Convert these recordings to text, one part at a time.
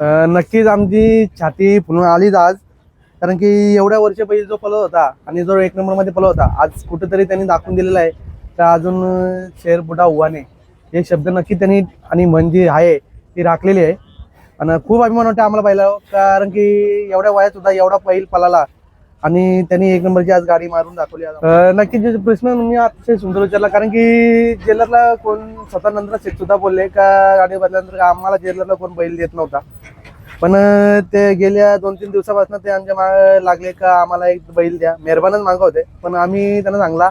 नक्कीच आमची छाती फुलून आलीच आज. कारण की एवढ्या वर्ष पहिले जो पलव होता आणि जो एक नंबरमध्ये पलव होता आज कुठेतरी त्यांनी दाखवून दिलेला आहे. का अजून शेर बुडा हुआ नाही हे शब्द नक्की त्यांनी आणि मन जी आहे ती राखलेली आहे. आणि खूप अभिमान वाटतं आम्हाला पाहिलं कारण की एवढ्या वयात सुद्धा एवढा पहिल पलाला. आणि त्यांनी एक नंबरची आज गाडी मारून दाखवली नक्की नक्कीच प्रश्न मी अतिशय सुंदर विचारला कारण की जेलरला कोण स्वतः नंतर शेख सुद्धा बोलले का गाडी बदल्यानंतर आम्हाला जेलरला कोण बैल देत नव्हता. पण ते गेल्या दोन तीन दिवसापासून ते आमच्या मा लागले का आम्हाला एक बैल द्या. मेहरबानच मागव होते. पण आम्ही त्यांना सांगला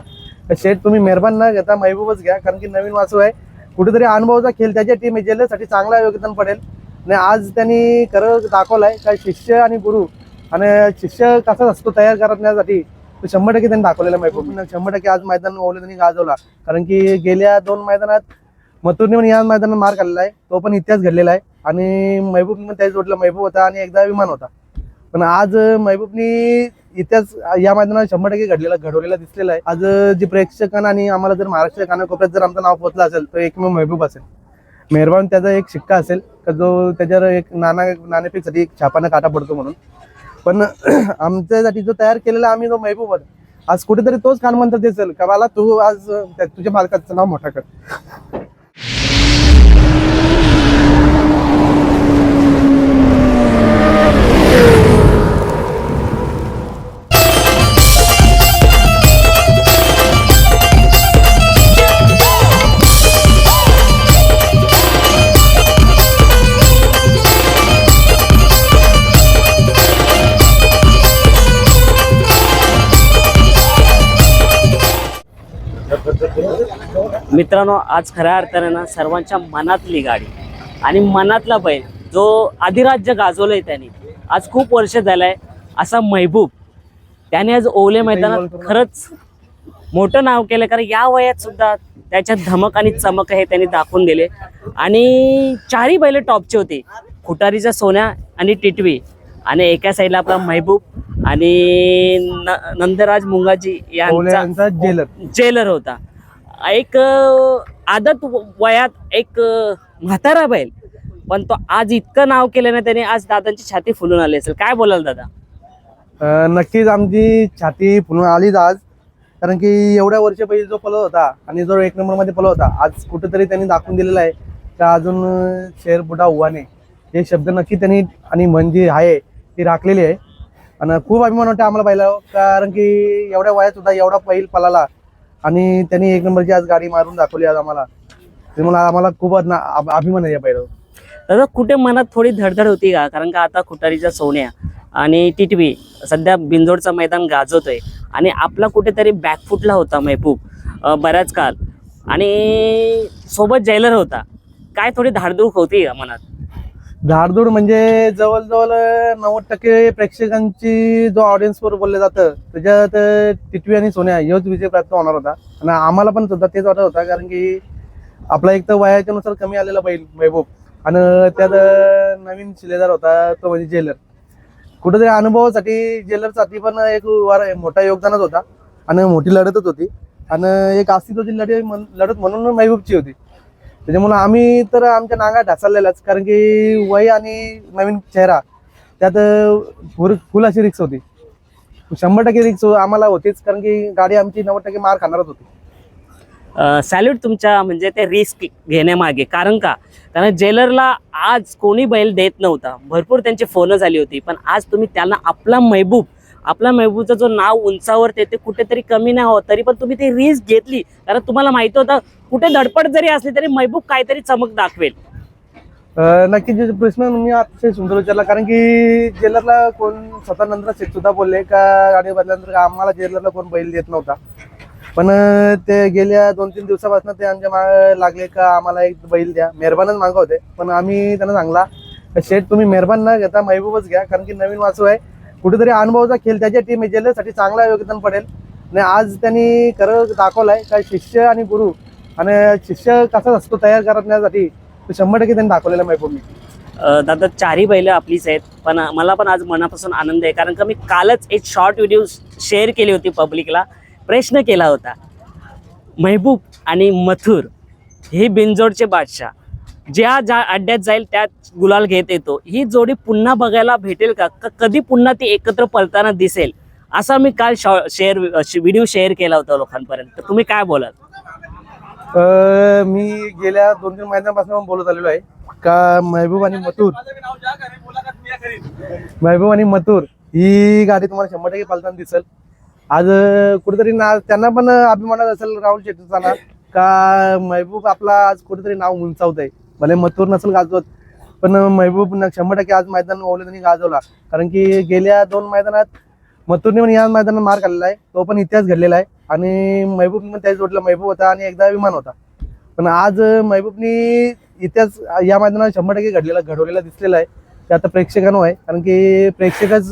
शेठ तुम्ही मेहरबान न घेता महबूबच घ्या कारण की नवीन वासू आहे. कुठेतरी अनुभवाचा खेळ त्याच्या टीम जेलरसाठी चांगला योगदान पडेल. आणि आज त्यांनी खरं दाखवलंय का शिष्य आणि गुरु आणि शिक्षक असाच असतो तयार करण्यासाठी शंभर टक्के त्यांनी दाखवलेला महबूब शंभर टक्के आज मैदान ओले त्यांनी गाजवला. कारण की गेल्या दोन मैदानात मथुरने पण या मैदानात मार आलेला आहे. तो पण इतिहास घडलेला आहे. आणि महबूब पण त्याच जोडला महबूब होता आणि एकदा विमान होता. पण आज महबूबनी इतिहास या मैदानात शंभर टक्के घडलेला घडवलेला दिसलेला आहे. आज जी प्रेक्षकांना आणि आम्हाला जर महाराष्ट्र कानाकोपऱ्यात जर आमचं नाव पोचलं असेल तर एकमेव महबूब असेल. मेहरबान त्याचा एक शिक्का असेल का जो त्याच्यावर एक नाना नाणेफेकसाठी एक छापानं काटा पडतो म्हणून. पण आमच्यासाठी जो तयार केलेला आम्ही जो महबूब होता आज कुठेतरी तोच कान म्हणतात दिसेल का? मला तू आज तुझ्या मालकाचं नाव मोठा कर. मित्रांनो आज खऱ्या अर्थाने ना सर्वांच्या मनातली गाडी आणि मनातला बैल जो अधिराज्य गाजवलंय त्यांनी आज खूप वर्ष झालंय असा महबूब. त्याने आज ओले मैदानात खरंच मोठं नाव केलं कारण या वयात सुद्धा त्याच्यात धमक आणि चमक हे त्यांनी दाखवून दिले. आणि चारही बैल टॉपचे होते खुटारीचा सोन्या आणि टिटवी. आणि एका साईडला आपला महबूब आणि नंदराज मुंगाजी यांचा यांचा जेलर जेलर होता. एक आदत वयात एक म्हातारा बैल. पण तो आज इतकं नाव केलं त्याने आज दादांची छाती फुलून आली असेल. काय बोलाल दादा? नक्कीच आमची छाती फुलून आलीच आज. कारण की एवढ्या वर्ष पहिले जो पलव होता आणि जो एक नंबरमध्ये पलव होता आज कुठेतरी त्यांनी दाखवून दिलेला आहे का अजून शेर बुडा हुआ नाही. हे शब्द नक्की त्यांनी आणि मन जी आहे ती राखलेली आहे. आणि खूप अभिमान वाटतं आम्हाला पाहिलं कारण की एवढ्या वयात सुद्धा एवढा पहिल पलाला आणि त्यांनी एक नंबरची आज गाडी मारून दाखवली आज आम्हाला. मला आम्हाला खूप ना- अभिमान आहे या पहिलं. दादा कुठे मनात थोडी धडधड होती का? कारण का आता खुटारीच्या सोन्या आणि टिटवी सध्या बिंजोडचं मैदान गाजवतोय. आणि आपला कुठेतरी बॅकफुटला होता महबूब बऱ्याच काळ. आणि सोबत जैलर होता. काय थोडी धाडधूक होती का मनात? धाडधूड म्हणजे जवळजवळ नव्वद टक्के प्रेक्षकांची जो ऑडियन्स वर बोललं जातं त्याच्यात टिटवी आणि सोन्या योच विजय प्राप्त होणार होता. आणि आम्हाला पण सुद्धा तेच वाटत होता कारण की आपला एक तर वयाच्यानुसार कमी आलेला बैल महबूब आणि त्यात नवीन शिलेदार होता तो म्हणजे जेलर कुठेतरी अनुभवासाठी जेलरसाठी पण एक वार मोठा योगदानच होता. आणि मोठी लढतच होती. आणि एक अस्तित्वाची लढत लढत म्हणून महबूबची होती. त्याच्यामुळे आम्ही तर आमच्या नांगा ढासळलेलाच कारण की वय आणि नवीन चेहरा त्यात फुल फुल अशी रिक्स होती. शंभर टक्के रिक्स आम्हाला होतीच कारण की गाडी आमची नव्वद टक्के मार खाणारच होती. सॅल्यूट तुमच्या म्हणजे ते रिस्क घेण्यामागे. कारण का? कारण जेलरला आज कोणी बैल देत नव्हता. भरपूर त्यांची फोनं झाली होती पण आज तुम्ही त्यांना आपला महबूब आपला मेहबूबचा जो नाव उंचावर ते कुठेतरी कमी नाही होत तरी पण तुम्ही ती रिस्क घेतली. कारण तुम्हाला माहिती होतं कुठे धडपड जरी असली तरी महबूब काहीतरी चमक दाखवेल. नक्की नक्कीच प्रश्न मी अतिशय सुंदर विचारला. कारण की जेलरला कोण स्वतः नंतर सुद्धा बोलले का गाडी बदल्यानंतर आम्हाला जेलरला कोण बैल देत नव्हता. पण ते गेल्या दोन तीन दिवसापासून ते आमच्या मागे लागले का आम्हाला एक बैल द्या. मेहरबानच मागवते होते. पण आम्ही त्यांना सांगला शेठ तुम्ही मेहरबान न घेता महबूबच घ्या. कारण की नवीन वासू आहे. कुठेतरी अनुभवचा खेळ त्याच्या टीम जेलरसाठी चांगला योगदान पडेल. आणि आज त्यांनी खरं दाखवलंय काय शिष्य आणि गुरु आणि शिष्य कसा असतो तयार करण्यासाठी शंभर टक्के त्यांनी दाखवलेला महबूबनी मी दादा चारही बैलं आपलीच आहेत पण मला पण आज मनापासून आनंद आहे कारण का मी कालच एक शॉर्ट व्हिडिओ शेअर केली होती पब्लिकला प्रश्न केला होता महबूब आणि मथुर हे बिंजोडचे बादशाह ज्या ज्या अड्ड्यात जाईल त्यात गुलाल घेत येतो. ही जोडी पुन्हा बघायला भेटेल का? कधी पुन्हा ती एकत्र पळताना दिसेल? असा मी काल शेअर व्हिडिओ शेअर केला होता लोकांपर्यंत. तुम्ही काय बोलाल? मी गेल्या दोन तीन महिन्यांपासून बोलत आलेलो आहे का महबूब आणि मथुर महबूब आणि मथुर ही गाडी तुम्हाला शंभर टक्के पालताना दिसेल. आज कुठेतरी ना त्यांना पण अभिमानात असेल राहुल शेट्टीचा ना का महबूब आपला आज कुठेतरी नाव उंचावत आहे भले मथुर नसेल गाजवत पण महबूब शंभर टक्के आज मैदान ओले त्यांनी गाजवला. कारण की गेल्या दोन मैदानात मथुरने पण या मैदानात मार खाल्लेला आहे तो पण इतिहास घडलेला आहे. आणि महबूबने पण त्याच जोडला महबूब होता आणि एकदा विमान होता. पण आज महबूबनी इतिहास या मैदानात शंभर टक्के घडलेला घडवलेला दिसलेला आहे. ते आता प्रेक्षकांनो आहे. कारण की प्रेक्षकच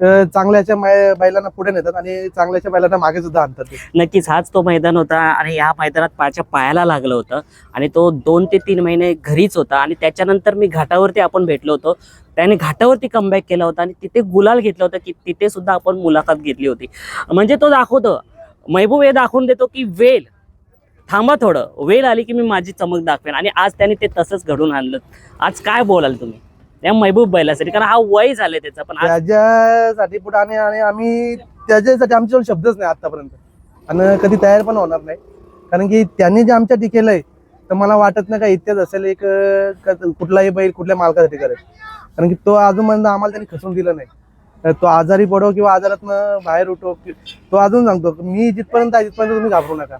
चांगल्याच्या मै- बैलांना पुढे नेतात आणि चांगल्याच्या बैलांना मागे सुद्धा आणतात नक्कीच हाच तो मैदान होता आणि या मैदानात पायाच्या पायाला लागलं होतं आणि तो दोन ते तीन महिने घरीच होता आणि त्याच्यानंतर मी घाटावरती आपण भेटलो होतो. त्याने घाटावरती कमबॅक केला होता आणि तिथे गुलाल घेतला होता की तिथे सुद्धा आपण मुलाखत घेतली होती. म्हणजे तो दाखवतो महबूब हे दाखवून देतो की वेल थांबा थोडं वेळ आली की मी माझी चमक दाखवेन. आणि आज त्याने ते तसंच घडून आणलं. आज काय बोलाल तुम्ही? त्या महबूब बैलासाठी कारण हा वय झालाय त्याचा पण आज त्याच्यासाठी पुढे आणि आणि आम्ही त्याच्यासाठी आमच्याजवळ शब्दच नाही आतापर्यंत. आणि कधी तयार पण होणार नाही. कारण की त्यांनी जे आमच्यासाठी केलंय तर मला वाटत नाही का इतिहास असेल एक अं, क- कुठलाही बैल कुठल्या मालकासाठी करेल. कारण की तो अजूनपर्यंत आम्हाला त्यांनी खसून दिलं नाही. तर तो आजारी पडो किंवा आजारातनं बाहेर उठो कि- तो अजून सांगतो मी जिथपर्यंत आहे तिथपर्यंत तुम्ही घाबरू नका.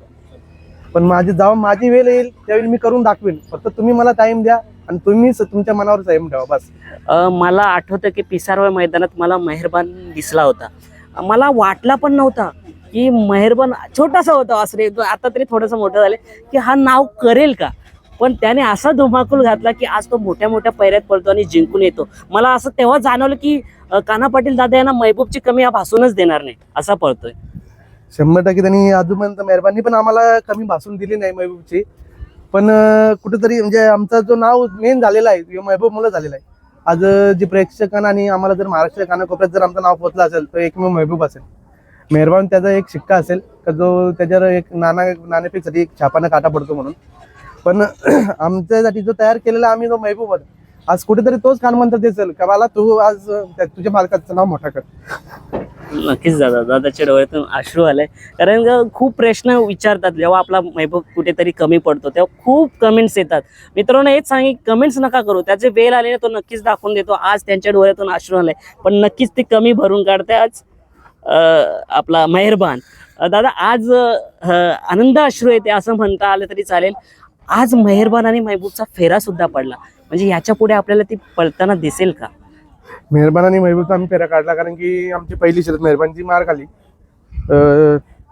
पण माझी जाऊन माझी वेळ येईल त्यावेळी मी करून दाखवेन. फक्त तुम्ही मला टाइम द्या आणि तुम्ही तुमच्या मनावर संयम ठेवा बस. मला आठवतं की पिसारवाय मैदानात मला मेहरबान दिसला होता. मला वाटला पण नव्हता की मेहरबान छोटासा होता तो आता तरी थोडंसं मोठं झाले की हा नाव करेल का? पण त्याने असा धुमाकूल घातला की आज तो मोठ्या मोठ्या पैऱ्यात पडतो आणि जिंकून येतो. मला असं तेव्हा जाणवलं की अ, कान्हा पाटील दादा यांना महबूबची कमी हा भासूनच देणार नाही असा पळतोय. शंभर टक्के त्यांनी अजूनपर्यंत मेहरबानी पण आम्हाला कमी भासून दिली नाही महबूबची. पण कुठेतरी म्हणजे आमचा जो नाव मेन झालेला आहे महबूब मुलं झालेला आहे. आज जे प्रेक्षकांना आणि आम्हाला जर महाराष्ट्र कानाकोपऱ्यात जर आमचं नाव पोचलं असेल तर एकमेव महबूब असेल. मेहरबान त्याचा एक शिक्का असेल का जो त्याच्यावर एक नाना नाणेफेकसाठी एक छापानं काटा पडतो म्हणून. पण आमच्यासाठी जो तयार केलेला आम्ही जो महबूब होता आज कुठेतरी तोच कान म्हणतात का मला तू आज तुझ्या मालकाचं नाव मोठा कर. नक्कीच दादा दादाच्या डोळ्यातून अश्रू आलाय कारण का खूप प्रश्न विचारतात जेव्हा आपला महबूब कुठेतरी कमी पडतो तेव्हा खूप कमेंट्स येतात. मित्रांनो हेच सांगे कमेंट्स नका करू. त्याचे वेळ आलेले तो नक्कीच दाखवून देतो. आज त्यांच्या डोळ्यातून अश्रू आलाय पण नक्कीच ते कमी भरून काढते आज आपला मेहरबान. दादा आज आनंद अश्रू येते असं म्हणता आलं तरी चालेल. आज मेहरबान आणि महबूबचा फेरा सुद्धा पडला. म्हणजे याच्यापुढे आपल्याला ती पळताना दिसेल का? मेहरबान आणि महबूबचा आम्ही फेरा काढला कारण की आमची पहिली शरद मेहरबानची मार खाली.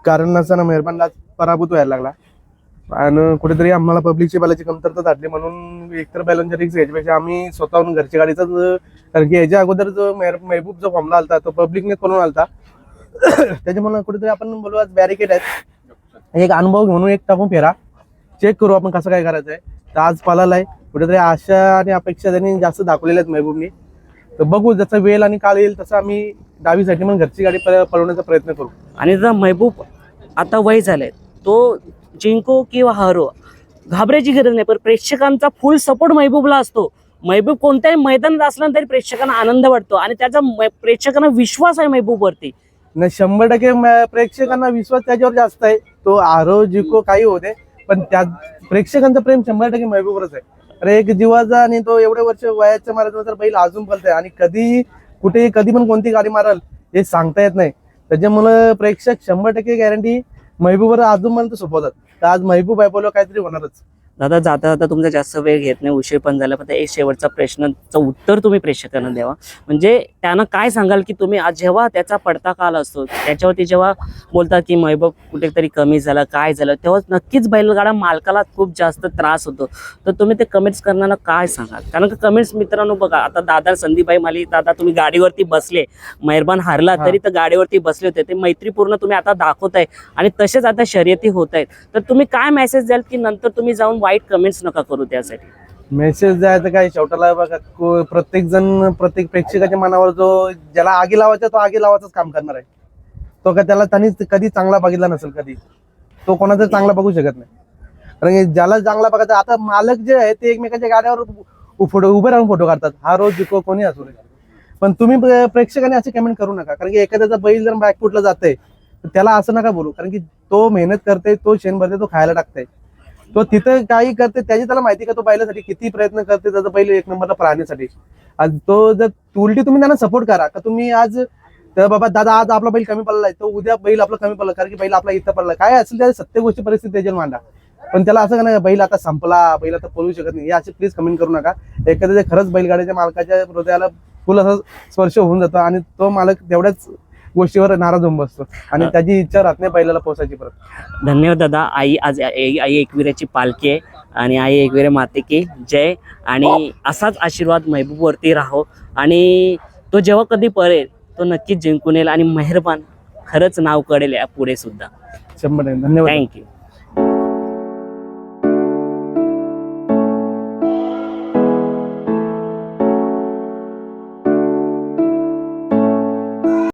कारण नसताना मेहरबानला पराभूत व्हायला लागला. आणि कुठेतरी आम्हाला पब्लिकची बॅलाची कमतरता झाली म्हणून एकतर बैलांच्या रिक्स घ्यायच्यापेक्षा आम्ही स्वतःहून घरच्या गाडीचाच कारण की याच्या अगोदर जो मेहर मेहबूब जो फॉर्मला आलता तो पब्लिकने करून आलता? त्याच्यामुळे कुठेतरी आपण बोलू आज बॅरिकेड आहेत. एक अनुभव म्हणून एक टाकून फेरा. चेक करू आपण कसं काय करायचं आहे. तर आज पालाला आहे. कुठेतरी आशा आणि अपेक्षा त्यांनी जास्त दाखवलेल्या आहेत महबूबनी. तर बघू जसा वेळ आणि काळ येईल तसं आम्ही डावीसाठी मग घरची गाडी पळवण्याचा प्रयत्न करू. आणि जर महबूब आता वय झालंय तो जिंको किंवा हरो घाबरायची गरज नाही पण प्रेक्षकांचा फुल सपोर्ट महबूबला असतो. महबूब कोणत्याही मैदानात असला तरी प्रेक्षकांना आनंद वाटतो आणि त्याचा प्रेक्षकांना विश्वास आहे महबूबवरती. नाही शंभर टक्के प्रेक्षकांना विश्वास त्याच्यावर जास्त आहे. तो आरो जिको काही होते पण त्या प्रेक्षकांचं प्रेम शंभर टक्के महबूबवरच आहे. अरे एक जीवाचा आणि तो एवढे वर्ष वयाच्या मारायचं बैल अजून पलतोय आणि कधी कुठे कधी पण कोणती गाडी माराल हे सांगता येत नाही. त्याच्यामुळं प्रेक्षक शंभर टक्के गॅरंटी महबूबवर अजूनपर्यंत सोपवतात. तर आज महबूब आहे काहीतरी होणारच. दादा जाता जाता तुमचा जास्त वेळ घेत नाही उशीर पण झाला. पण एक शेवटचा प्रश्नाचं उत्तर तुम्ही प्रेक्षकांना द्यावा. म्हणजे त्यांना काय सांगाल की तुम्ही आज जेव्हा त्याचा पडता काल असतो त्याच्यावरती जेव्हा बोलता की महबूब कुठेतरी कमी झाला काय झालं तेव्हा नक्कीच बैलगाडा मालकाला खूप जास्त त्रास होतो. तर तुम्ही ते कमेंट्स करण्याला काय सांगाल? कारण का कमेंट्स मित्रांनो बघा आता दादा संदीपबाई माली दादा तुम्ही गाडीवरती बसले मेहरबान हारला. तरी तर गाडीवरती बसले होते. ते मैत्रीपूर्ण तुम्ही आता दाखवताय आणि तसेच आता शर्यती होत आहेत. तर तुम्ही काय मेसेज द्याल की नंतर तुम्ही जाऊन वाईट कमेंट्स नका करू त्यासाठी. मेसेज द्यायचं काय शेवटाला बघा प्रत्येक जण प्रत्येक प्रेक्षकाच्या मनावर जो ज्याला आगी लावायचा तो आगी लावायचंच काम करणार आहे. तो का त्याला त्यांनी कधी चांगला बघितला नसेल कधी? तो कोणाचा चांगला बघू शकत नाही. कारण की ज्याला चांगला बघायचा आता मालक जे आहे ते एकमेकांच्या गाड्यावर फोटो उभे राहून फोटो काढतात. हा रोज जिको कोणी असू नये पण तुम्ही प्रेक्षकांनी असे कमेंट करू नका. कारण की एखाद्याचा बैल जर बॅकफुटला जाते त्याला असं नका बोलू. कारण की तो मेहनत करते तो शेण भरते तो खायला टाकते तो तिथं काही करते त्याची त्याला माहिती का तो बैलासाठी किती प्रयत्न करते त्याचा बैल एक नंबरला प्राण्यासाठी. तो जर उलटी तुम्ही त्यांना सपोर्ट करा का तुम्ही आज तर बाबा दादा आज आपला बैल कमी पडलाय तो उद्या बैल आपला कमी पडला कारण की बैल आपला इथं पडला. काय असेल त्या सत्य गोष्टी परिस्थिती त्याच्यावर मांडा. पण त्याला असं का नाही बैल आता संपला बैल आता पळू शकत नाही. असे प्लीज कमेंट करू नका. एखाद्या खरंच बैलगाड्याच्या मालकाच्या हृदयाला फुल असा स्पर्श होऊन जातो आणि तो मालक तेवढ्याच गोष्टीवर नाराज होऊन बसतो. आणि त्याची इच्छा राहत नाही बैलाला पोहोचायची परत. धन्यवाद दादा. आई आज आई आई एकविराची पालखी आहे आणि आई एकविरे माते की जय. आणि असाच आशीर्वाद महबूबवरती राहो. आणि तो जेव्हा कधी पळेल तो नक्कीच जिंकून येईल आणि मेहरबान खरंच नाव कळेल या पुढे सुद्धा. शंभर. धन्यवाद. थँक्यू